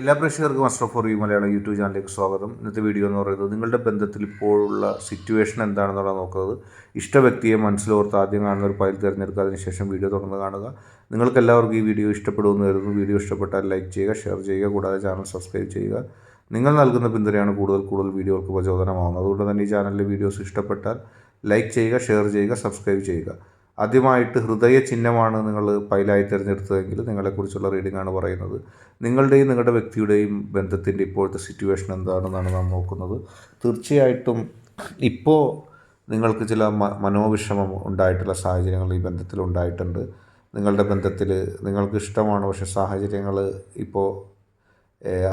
എല്ലാ പ്രേക്ഷകർക്കും master for you Malayalam YouTube ചാനലിലേക്ക് സ്വാഗതം. ഇന്നത്തെ വീഡിയോ എന്ന് പറയുന്നത് നിങ്ങളുടെ ബന്ധത്തിൽ ഇപ്പോഴുള്ള സിറ്റുവേഷൻ എന്താണെന്നുള്ളത് നോക്കുന്നത്. ഇഷ്ട വ്യക്തിയെ മനസ്സിലോർത്ത് ആദ്യം കാണുന്ന ഒരു ഫയൽ തിരഞ്ഞെടുക്കുക അതിനുശേഷം വീഡിയോ തുടർന്ന് കാണുക. നിങ്ങൾക്ക് എല്ലാവർക്കും ഈ വീഡിയോ ഇഷ്ടപ്പെടുമെന്ന് കരുതുന്നു. വീഡിയോ ഇഷ്ടപ്പെട്ടാൽ ലൈക്ക് ചെയ്യുക ഷെയർ ചെയ്യുക കൂടാതെ ചാനൽ സബ്സ്ക്രൈബ് ചെയ്യുക. നിങ്ങൾ നൽകുന്ന പിന്തുണയാണ് കൂടുതൽ കൂടുതൽ വീഡിയോകൾക്ക് പ്രചോദനമാകുന്നത് അതുകൊണ്ട് തന്നെ ഈ ചാനലിലെ വീഡിയോസ് ഇഷ്ടപ്പെട്ടാൽ ലൈക്ക് ചെയ്യുക ഷെയർ ചെയ്യുക സബ്സ്ക്രൈബ് ചെയ്യുക. ആദ്യമായിട്ട് ഹൃദയ ചിഹ്നമാണ് നിങ്ങൾ ഫയലായി തിരഞ്ഞെടുത്തതെങ്കിൽ നിങ്ങളെക്കുറിച്ചുള്ള റീഡിംഗ് ആണ് പറയുന്നത്. നിങ്ങളുടെയും നിങ്ങളുടെ വ്യക്തിയുടെയും ബന്ധത്തിന്റെ ഇപ്പോഴത്തെ സിറ്റുവേഷൻ എന്താണെന്നാണ് നാം നോക്കുന്നത്. തീർച്ചയായിട്ടും ഇപ്പോൾ നിങ്ങൾക്ക് ചില മനോവിഷമം ഉണ്ടായിട്ടുള്ള സാഹചര്യങ്ങൾ ഈ ബന്ധത്തിൽ ഉണ്ടായിട്ടുണ്ട്. നിങ്ങളുടെ ബന്ധത്തിൽ നിങ്ങൾക്ക് ഇഷ്ടമാണ് പക്ഷേ സാഹചര്യങ്ങൾ ഇപ്പോൾ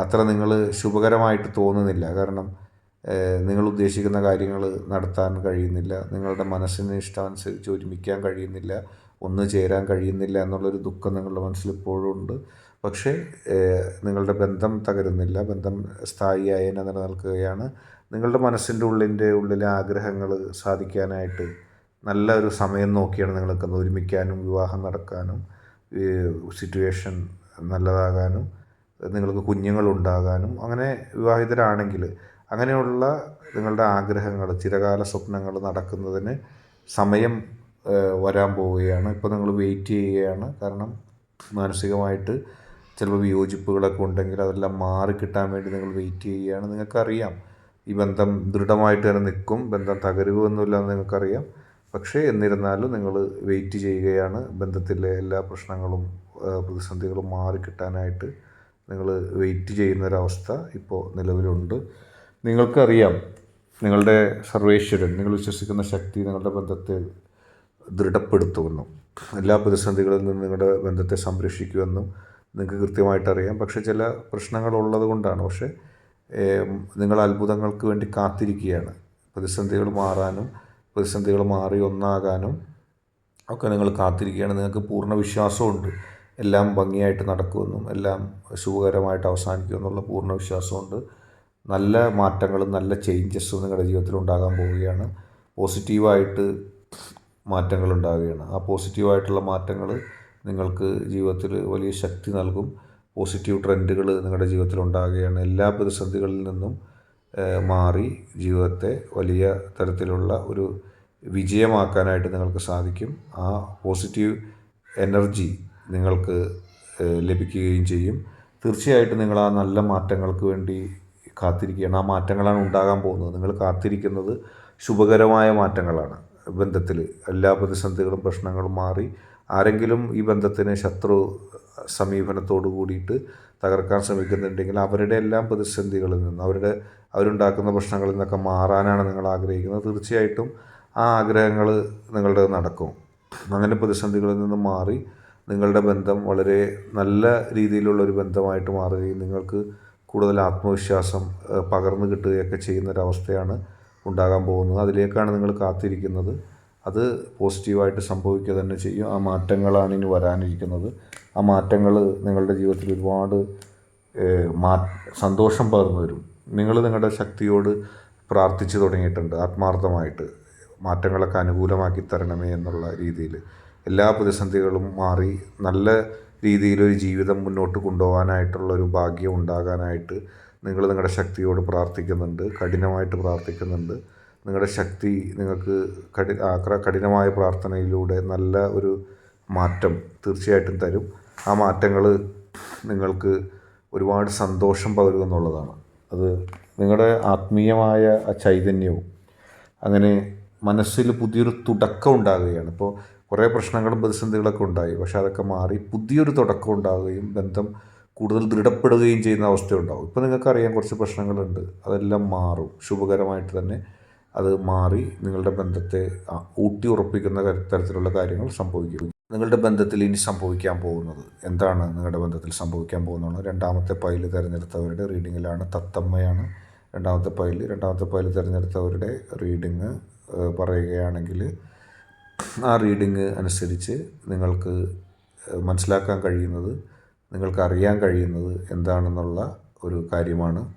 അത്ര നിങ്ങൾ ശുഭകരമായിട്ട് തോന്നുന്നില്ല. കാരണം നിങ്ങൾ ഉദ്ദേശിക്കുന്ന കാര്യങ്ങൾ നടത്താൻ കഴിയുന്നില്ല നിങ്ങളുടെ മനസ്സിന് ഇഷ്ടാനുസരിച്ച് ഒരുമിക്കാൻ കഴിയുന്നില്ല ഒന്ന് ചേരാൻ കഴിയുന്നില്ല എന്നുള്ളൊരു ദുഃഖം നിങ്ങളുടെ മനസ്സിൽ ഇപ്പോഴും ഉണ്ട്. പക്ഷേ നിങ്ങളുടെ ബന്ധം തകരുന്നില്ല ബന്ധം സ്ഥായിയായി തന്നെ നിലനിൽക്കുകയാണ്. നിങ്ങളുടെ മനസ്സിന്റെ ഉള്ളിന്റെ ഉള്ളിലെ ആഗ്രഹങ്ങൾ സാധിക്കാനായിട്ട് നല്ല ഒരു സമയം നോക്കിയാണ് നിങ്ങൾ നിൽക്കുന്നത്. ഒരുമിക്കാനും വിവാഹം നടക്കാനും സിറ്റുവേഷൻ നല്ലതാകാനും നിങ്ങൾക്ക് കുഞ്ഞുങ്ങളുണ്ടാകാനും അങ്ങനെ വിവാഹിതരാണെങ്കിൽ അങ്ങനെയുള്ള നിങ്ങളുടെ ആഗ്രഹങ്ങൾ ചിരകാല സ്വപ്നങ്ങൾ നടക്കുന്നതിന് സമയം വരാൻ പോവുകയാണ്. ഇപ്പോൾ നിങ്ങൾ വെയിറ്റ് ചെയ്യുകയാണ്. കാരണം മാനസികമായിട്ട് ചിലപ്പോൾ വിയോജിപ്പുകളൊക്കെ ഉണ്ടെങ്കിൽ അതെല്ലാം മാറി കിട്ടാൻ വേണ്ടി നിങ്ങൾ വെയിറ്റ് ചെയ്യുകയാണ്. നിങ്ങൾക്കറിയാം ഈ ബന്ധം ദൃഢമായിട്ട് തന്നെ നിൽക്കും. ബന്ധം തകരുകയൊന്നുമില്ല എന്ന് നിങ്ങൾക്കറിയാം. പക്ഷേ എന്നിരുന്നാലും നിങ്ങൾ വെയിറ്റ് ചെയ്യുകയാണ്. ബന്ധത്തിലെ എല്ലാ പ്രശ്നങ്ങളും പ്രതിസന്ധികളും മാറിക്കിട്ടാനായിട്ട് നിങ്ങൾ വെയിറ്റ് ചെയ്യുന്നൊരവസ്ഥ ഇപ്പോൾ നിലവിലുണ്ട്. നിങ്ങൾക്കറിയാം നിങ്ങളുടെ സർവേശ്വരൻ നിങ്ങൾ വിശ്വസിക്കുന്ന ശക്തി നിങ്ങളുടെ ബന്ധത്തെ ദൃഢപ്പെടുത്തുമെന്നും എല്ലാ പ്രതിസന്ധികളിൽ നിന്നും നിങ്ങളുടെ ബന്ധത്തെ സംരക്ഷിക്കുമെന്നും നിങ്ങൾക്ക് കൃത്യമായിട്ടറിയാം. പക്ഷേ ചില പ്രശ്നങ്ങൾ ഉള്ളത് കൊണ്ടാണ്. പക്ഷേ നിങ്ങൾ അത്ഭുതങ്ങൾക്ക് വേണ്ടി കാത്തിരിക്കുകയാണ്. പ്രതിസന്ധികൾ മാറാനും പ്രതിസന്ധികൾ മാറി ഒന്നാകാനും ഒക്കെ നിങ്ങൾ കാത്തിരിക്കുകയാണ്. നിങ്ങൾക്ക് പൂർണ വിശ്വാസമുണ്ട്. എല്ലാം ഭംഗിയായിട്ട് നടക്കുമെന്നും എല്ലാം ശുഭകരമായിട്ട് അവസാനിക്കുമെന്നുള്ള പൂർണ വിശ്വാസമുണ്ട്. നല്ല മാറ്റങ്ങളും നല്ല ചേഞ്ചസും നിങ്ങളുടെ ജീവിതത്തിൽ ഉണ്ടാകാൻ പോവുകയാണ്. പോസിറ്റീവായിട്ട് മാറ്റങ്ങൾ ഉണ്ടാവുകയാണ്. ആ പോസിറ്റീവായിട്ടുള്ള മാറ്റങ്ങൾ നിങ്ങൾക്ക് ജീവിതത്തിൽ വലിയ ശക്തി നൽകും. പോസിറ്റീവ് ട്രെൻഡുകൾ നിങ്ങളുടെ ജീവിതത്തിൽ ഉണ്ടാകുകയാണ്. എല്ലാ പ്രതിസന്ധികളിൽ നിന്നും മാറി ജീവിതത്തെ വലിയ തരത്തിലുള്ള ഒരു വിജയമാക്കാനായിട്ട് നിങ്ങൾക്ക് സാധിക്കും. ആ പോസിറ്റീവ് എനർജി നിങ്ങൾക്ക് ലഭിക്കുകയും ചെയ്യും. തീർച്ചയായിട്ടും നിങ്ങൾ ആ നല്ല മാറ്റങ്ങൾക്ക് വേണ്ടി കാത്തിരിക്കുകയാണ്. ആ മാറ്റങ്ങളാണ് ഉണ്ടാകാൻ പോകുന്നത്. നിങ്ങൾ കാത്തിരിക്കുന്നത് ശുഭകരമായ മാറ്റങ്ങളാണ് ബന്ധത്തിൽ. എല്ലാ പ്രതിസന്ധികളും പ്രശ്നങ്ങളും മാറി ആരെങ്കിലും ഈ ബന്ധത്തിന് ശത്രു സമീപനത്തോട് കൂടിയിട്ട് തകർക്കാൻ ശ്രമിക്കുന്നുണ്ടെങ്കിൽ അവരുടെ എല്ലാം പ്രതിസന്ധികളിൽ നിന്ന് അവരുടെ അവരുണ്ടാക്കുന്ന പ്രശ്നങ്ങളിൽ നിന്നൊക്കെ മാറാനാണ് നിങ്ങൾ ആഗ്രഹിക്കുന്നത്. തീർച്ചയായിട്ടും ആ ആഗ്രഹങ്ങൾ നിങ്ങളുടെ നടക്കും. അങ്ങനെ പ്രതിസന്ധികളിൽ നിന്ന് മാറി നിങ്ങളുടെ ബന്ധം വളരെ നല്ല രീതിയിലുള്ള ഒരു ബന്ധമായിട്ട് മാറുകയും നിങ്ങൾക്ക് കൂടുതൽ ആത്മവിശ്വാസം പകർന്നു കിട്ടുകയൊക്കെ ചെയ്യുന്നൊരവസ്ഥയാണ് ഉണ്ടാകാൻ പോകുന്നത്. അതിലേക്കാണ് നിങ്ങൾ കാത്തിരിക്കുന്നത്. അത് പോസിറ്റീവായിട്ട് സംഭവിക്കുക തന്നെ ചെയ്യും. ആ മാറ്റങ്ങളാണ് ഇനി വരാനിരിക്കുന്നത്. ആ മാറ്റങ്ങൾ നിങ്ങളുടെ ജീവിതത്തിൽ ഒരുപാട് മാ സന്തോഷം പകർന്നു വരും നിങ്ങൾ നിങ്ങളുടെ ശക്തിയോട് പ്രാർത്ഥിച്ചു തുടങ്ങിയിട്ടുണ്ട്. ആത്മാർത്ഥമായിട്ട് മാറ്റങ്ങളൊക്കെ അനുകൂലമാക്കി തരണമേ എന്നുള്ള രീതിയിൽ എല്ലാ പ്രതിസന്ധികളും മാറി നല്ല രീതിയിലൊരു ജീവിതം മുന്നോട്ട് കൊണ്ടുപോകാനായിട്ടുള്ളൊരു ഭാഗ്യം ഉണ്ടാകാനായിട്ട് നിങ്ങൾ നിങ്ങളുടെ ശക്തിയോട് പ്രാർത്ഥിക്കുന്നുണ്ട് കഠിനമായിട്ട് പ്രാർത്ഥിക്കുന്നുണ്ട്. നിങ്ങളുടെ ശക്തി നിങ്ങൾക്ക് കഠി കഠിനമായ പ്രാർത്ഥനയിലൂടെ നല്ല ഒരു മാറ്റം തീർച്ചയായിട്ടും തരും. ആ മാറ്റങ്ങൾ നിങ്ങൾക്ക് ഒരുപാട് സന്തോഷം പകരുമെന്നുള്ളതാണ് അത് നിങ്ങളുടെ ആത്മീയമായ ആ ചൈതന്യവും അങ്ങനെ മനസ്സിൽ പുതിയൊരു തുടക്കം ഉണ്ടാകുകയാണ്. ഇപ്പോൾ കുറേ പ്രശ്നങ്ങളും പ്രതിസന്ധികളൊക്കെ ഉണ്ടായി. പക്ഷേ അതൊക്കെ മാറി പുതിയൊരു തുടക്കം ഉണ്ടാവുകയും ബന്ധം കൂടുതൽ ദൃഢപ്പെടുകയും ചെയ്യുന്ന അവസ്ഥ ഉണ്ടാവും ഇപ്പോൾ നിങ്ങൾക്കറിയാം കുറച്ച് പ്രശ്നങ്ങളുണ്ട്. അതെല്ലാം മാറും. ശുഭകരമായിട്ട് തന്നെ അത് മാറി നിങ്ങളുടെ ബന്ധത്തെ ഊട്ടി ഉറപ്പിക്കുന്ന തരത്തിലുള്ള കാര്യങ്ങൾ സംഭവിക്കും. നിങ്ങളുടെ ബന്ധത്തിൽ ഇനി സംഭവിക്കാൻ പോകുന്നത് എന്താണ്? നിങ്ങളുടെ ബന്ധത്തിൽ സംഭവിക്കാൻ പോകുന്നതാണ്. രണ്ടാമത്തെ പൈൽ തിരഞ്ഞെടുത്തവരുടെ റീഡിങ്ങിലാണ് തത്തമ്മയാണ് രണ്ടാമത്തെ പൈൽ. രണ്ടാമത്തെ പൈൽ തിരഞ്ഞെടുത്തവരുടെ റീഡിങ് പറയുകയാണെങ്കിൽ ആ റീഡിങ് അനുസരിച്ച് നിങ്ങൾക്ക് മനസ്സിലാക്കാൻ കഴിയുന്നത് നിങ്ങൾക്ക് അറിയാൻ കഴിയുന്നത് എന്താണെന്നുള്ള ഒരു കാര്യമാണ്.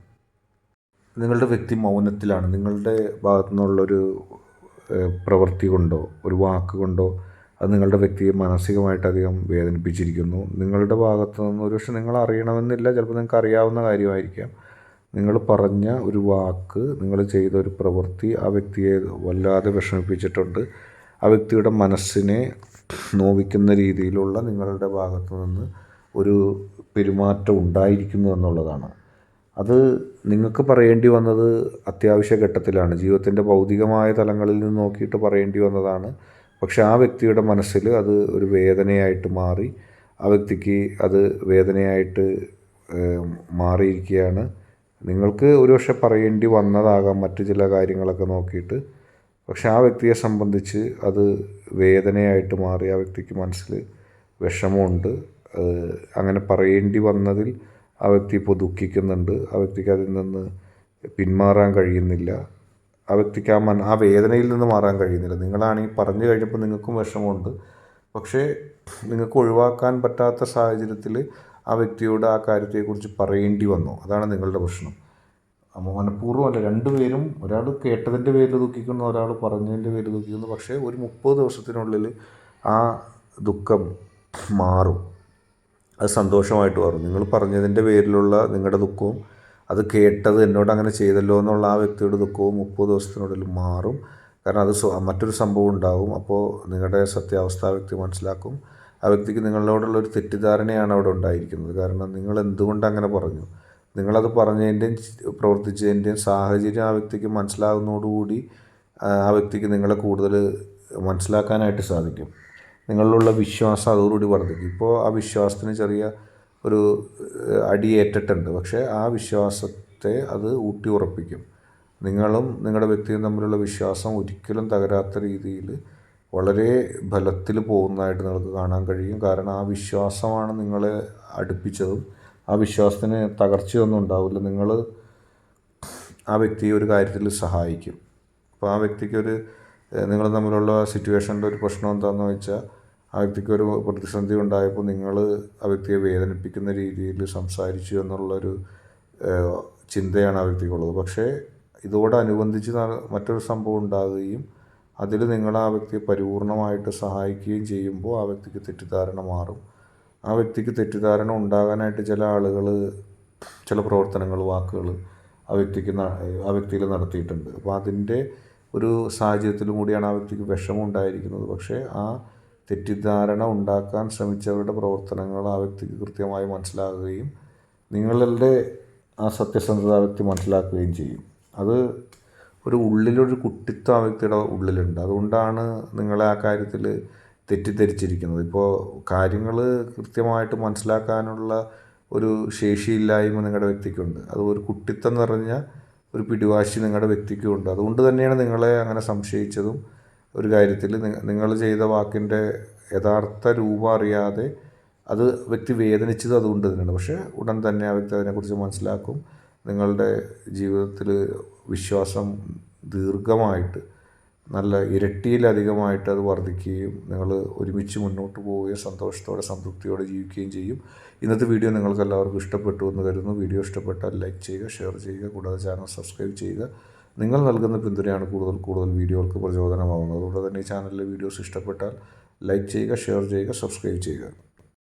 നിങ്ങളുടെ വ്യക്തി മൗനത്തിലാണ്. നിങ്ങളുടെ ഭാഗത്തു നിന്നുള്ളൊരു പ്രവൃത്തി കൊണ്ടോ ഒരു വാക്ക് കൊണ്ടോ അത് നിങ്ങളുടെ വ്യക്തിയെ മാനസികമായിട്ട് അധികം വേദനിപ്പിച്ചിരിക്കുന്നു. നിങ്ങളുടെ ഭാഗത്തു നിന്ന് ഒരുപക്ഷെ നിങ്ങൾ അറിയണമെന്നില്ല ചിലപ്പോൾ നിങ്ങൾക്ക് അറിയാവുന്ന കാര്യമായിരിക്കാം. നിങ്ങൾ പറഞ്ഞ ഒരു വാക്ക് നിങ്ങൾ ചെയ്ത ഒരു പ്രവൃത്തി ആ വ്യക്തിയെ വല്ലാതെ വിഷമിപ്പിച്ചിട്ടുണ്ട്. ആ വ്യക്തിയുടെ മനസ്സിനെ നോവിക്കുന്ന രീതിയിലുള്ള നിങ്ങളുടെ ഭാഗത്തു നിന്ന് ഒരു പെരുമാറ്റം ഉണ്ടായിരിക്കുന്നു എന്നുള്ളതാണ്. അത് നിങ്ങൾക്ക് പറയേണ്ടി വന്നത് അത്യാവശ്യ ഘട്ടത്തിലാണ്. ജീവിതത്തിന്റെ ഭൗതികമായ തലങ്ങളിൽ നിന്ന് നോക്കിയിട്ട് പറയേണ്ടി വന്നതാണ്. പക്ഷെ ആ വ്യക്തിയുടെ മനസ്സിൽ അത് ഒരു വേദനയായിട്ട് മാറി ആ വ്യക്തിക്ക് അത് വേദനയായിട്ട് മാറിയിരിക്കുകയാണ്. നിങ്ങൾക്ക് ഒരുപക്ഷെ പറയേണ്ടി വന്നതാകാം മറ്റു ചില കാര്യങ്ങളൊക്കെ നോക്കിയിട്ട്. പക്ഷെ ആ വ്യക്തിയെ സംബന്ധിച്ച് അത് വേദനയായിട്ട് മാറി ആ വ്യക്തിക്ക് മനസ്സിൽ വിഷമമുണ്ട്. അങ്ങനെ പറയേണ്ടി വന്നതിൽ ആ വ്യക്തി ഇപ്പോൾ ദുഃഖിക്കുന്നുണ്ട്. ആ വ്യക്തിക്ക് അതിൽ നിന്ന് പിന്മാറാൻ കഴിയുന്നില്ല. ആ വ്യക്തിക്ക് ആ മന ആ വേദനയിൽ നിന്ന് മാറാൻ കഴിയുന്നില്ല. നിങ്ങളാണെങ്കിൽ പറഞ്ഞു കഴിഞ്ഞപ്പോൾ നിങ്ങൾക്കും വിഷമമുണ്ട്. പക്ഷേ നിങ്ങൾക്ക് ഒഴിവാക്കാൻ പറ്റാത്ത സാഹചര്യത്തിൽ ആ വ്യക്തിയോട് ആ കാര്യത്തെക്കുറിച്ച് പറയേണ്ടി വന്നു. അതാണ് നിങ്ങളുടെ പ്രശ്നം. മനഃപൂർവമല്ല രണ്ടുപേരും ഒരാൾ കേട്ടതിന്റെ പേരിൽ ദുഃഖിക്കുന്നു ഒരാൾ പറഞ്ഞതിന്റെ പേരിൽ ദുഃഖിക്കുന്നു. പക്ഷേ ഒരു മുപ്പത് ദിവസത്തിനുള്ളിൽ ആ ദുഃഖം മാറും. അത് സന്തോഷമായിട്ട് മാറും. നിങ്ങൾ പറഞ്ഞതിന്റെ പേരിലുള്ള നിങ്ങളുടെ ദുഃഖവും അത് കേട്ടത് എന്നോട് അങ്ങനെ ചെയ്തല്ലോ എന്നുള്ള ആ വ്യക്തിയുടെ ദുഃഖവും മുപ്പത് ദിവസത്തിനുള്ളിൽ മാറും. കാരണം അത് മറ്റൊരു സംഭവം ഉണ്ടാകും അപ്പോൾ നിങ്ങളുടെ സത്യാവസ്ഥ ആ വ്യക്തി മനസ്സിലാക്കും. ആ വ്യക്തിക്ക് നിങ്ങളോടുള്ള ഒരു തെറ്റിദ്ധാരണയാണ് അവിടെ ഉണ്ടായിരിക്കുന്നത്. കാരണം നിങ്ങൾ എന്തുകൊണ്ട് അങ്ങനെ പറഞ്ഞു? നിങ്ങളത് പറഞ്ഞതിന്റെയും പ്രവർത്തിച്ചതിന്റെയും സാഹചര്യം ആ വ്യക്തിക്ക് മനസ്സിലാകുന്നതോടുകൂടി ആ വ്യക്തിക്ക് നിങ്ങളെ കൂടുതൽ മനസ്സിലാക്കാനായിട്ട് സാധിക്കും. നിങ്ങളിലുള്ള വിശ്വാസം അതോടുകൂടി വർദ്ധിക്കും. ഇപ്പോൾ ആ വിശ്വാസത്തിന് ചെറിയ ഒരു അടിയേറ്റിട്ടുണ്ട്. പക്ഷേ ആ വിശ്വാസത്തെ അത് ഊട്ടി ഉറപ്പിക്കും. നിങ്ങളും നിങ്ങളുടെ വ്യക്തിയും തമ്മിലുള്ള വിശ്വാസം ഒരിക്കലും തകരാത്ത രീതിയിൽ വളരെ ബലത്തിൽ പോകുന്നതായിട്ട് നിങ്ങൾക്ക് കാണാൻ കഴിയും. കാരണം ആ വിശ്വാസമാണ് നിങ്ങളെ അടുപ്പിച്ചതും ആ വിശ്വാസത്തിന് തകർച്ചയൊന്നും ഉണ്ടാവില്ല. നിങ്ങൾ ആ വ്യക്തിയെ ഒരു കാര്യത്തിൽ സഹായിക്കും. അപ്പോൾ ആ വ്യക്തിക്കൊരു നിങ്ങൾ തമ്മിലുള്ള സിറ്റുവേഷനിൽ ഒരു പ്രശ്നം എന്താണെന്ന് വെച്ചാൽ ആ വ്യക്തിക്ക് ഒരു പ്രതിസന്ധി ഉണ്ടായപ്പോൾ നിങ്ങൾ ആ വ്യക്തിയെ വേദനിപ്പിക്കുന്ന രീതിയിൽ സംസാരിച്ചു എന്നുള്ളൊരു ചിന്തയാണ് ആ വ്യക്തിക്കുള്ളത്. പക്ഷേ ഇതോടനുബന്ധിച്ച് മറ്റൊരു സംഭവം ഉണ്ടാകുകയും അതിൽ നിങ്ങൾ ആ വ്യക്തിയെ പരിപൂർണമായിട്ട് സഹായിക്കുകയും ചെയ്യുമ്പോൾ ആ വ്യക്തിക്ക് തെറ്റിദ്ധാരണ മാറും. ആ വ്യക്തിക്ക് തെറ്റിദ്ധാരണ ഉണ്ടാകാനായിട്ട് ചില ആളുകൾ ചില പ്രവർത്തനങ്ങൾ വാക്കുകൾ ആ വ്യക്തിക്ക് ആ വ്യക്തിയിൽ നടത്തിയിട്ടുണ്ട്. അപ്പോൾ അതിന്റെ ഒരു സാഹചര്യത്തിലും കൂടിയാണ് ആ വ്യക്തിക്ക് വിഷമം ഉണ്ടായിരിക്കുന്നത്. പക്ഷേ ആ തെറ്റിദ്ധാരണ ഉണ്ടാക്കാൻ ശ്രമിച്ചവരുടെ പ്രവർത്തനങ്ങൾ ആ വ്യക്തിക്ക് കൃത്യമായി മനസ്സിലാകുകയും നിങ്ങളുടെ ആ സത്യസന്ധത ആ വ്യക്തി മനസ്സിലാക്കുകയും ചെയ്യും. അത് ഒരു ഉള്ളിലൊരു കുട്ടിത്വം ആ വ്യക്തിയുടെ ഉള്ളിലുണ്ട്. അതുകൊണ്ടാണ് നിങ്ങളെ ആ കാര്യത്തിൽ തെറ്റിദ്ധരിച്ചിരിക്കുന്നത്. ഇപ്പോൾ കാര്യങ്ങൾ കൃത്യമായിട്ട് മനസ്സിലാക്കാനുള്ള ഒരു ശേഷിയില്ലായ്മ നിങ്ങളുടെ വ്യക്തിക്കുണ്ട്. അത് ഒരു കുട്ടിത്തം നിറഞ്ഞ ഒരു പിടിവാശി നിങ്ങളുടെ വ്യക്തിക്കും ഉണ്ട് അതുകൊണ്ട് തന്നെയാണ് നിങ്ങളെ അങ്ങനെ സംശയിച്ചതും ഒരു കാര്യത്തിൽ നിങ്ങൾ ചെയ്ത വാക്കിന്റെ യഥാർത്ഥ രൂപം അറിയാതെ അത് വ്യക്തി വേദനിച്ചത് അതുകൊണ്ട് തന്നെയാണ്. പക്ഷേ ഉടൻ തന്നെ ആ വ്യക്തി അതിനെക്കുറിച്ച് മനസ്സിലാക്കും. നിങ്ങളുടെ ജീവിതത്തിൽ വിശ്വാസം ദീർഘമായിട്ട് നല്ല ഇരട്ടിയിലധികമായിട്ട് അത് വർദ്ധിക്കുകയും നിങ്ങൾ ഒരുമിച്ച് മുന്നോട്ട് പോവുകയും സന്തോഷത്തോടെ സംതൃപ്തിയോടെ ജീവിക്കുകയും ചെയ്യും. ഇന്നത്തെ വീഡിയോ നിങ്ങൾക്ക് എല്ലാവർക്കും ഇഷ്ടപ്പെട്ടു എന്ന് കരുതുന്നു. വീഡിയോ ഇഷ്ടപ്പെട്ടാൽ ലൈക്ക് ചെയ്യുക ഷെയർ ചെയ്യുക കൂടാതെ ചാനൽ സബ്സ്ക്രൈബ് ചെയ്യുക. നിങ്ങൾ നൽകുന്ന പിന്തുണയാണ് കൂടുതൽ കൂടുതൽ വീഡിയോകൾക്ക് പ്രചോദനമാകുന്നത് അതുകൊണ്ട് തന്നെ ഈ ചാനലിലെ വീഡിയോസ് ഇഷ്ടപ്പെട്ടാൽ ലൈക്ക് ചെയ്യുക ഷെയർ ചെയ്യുക സബ്സ്ക്രൈബ് ചെയ്യുക.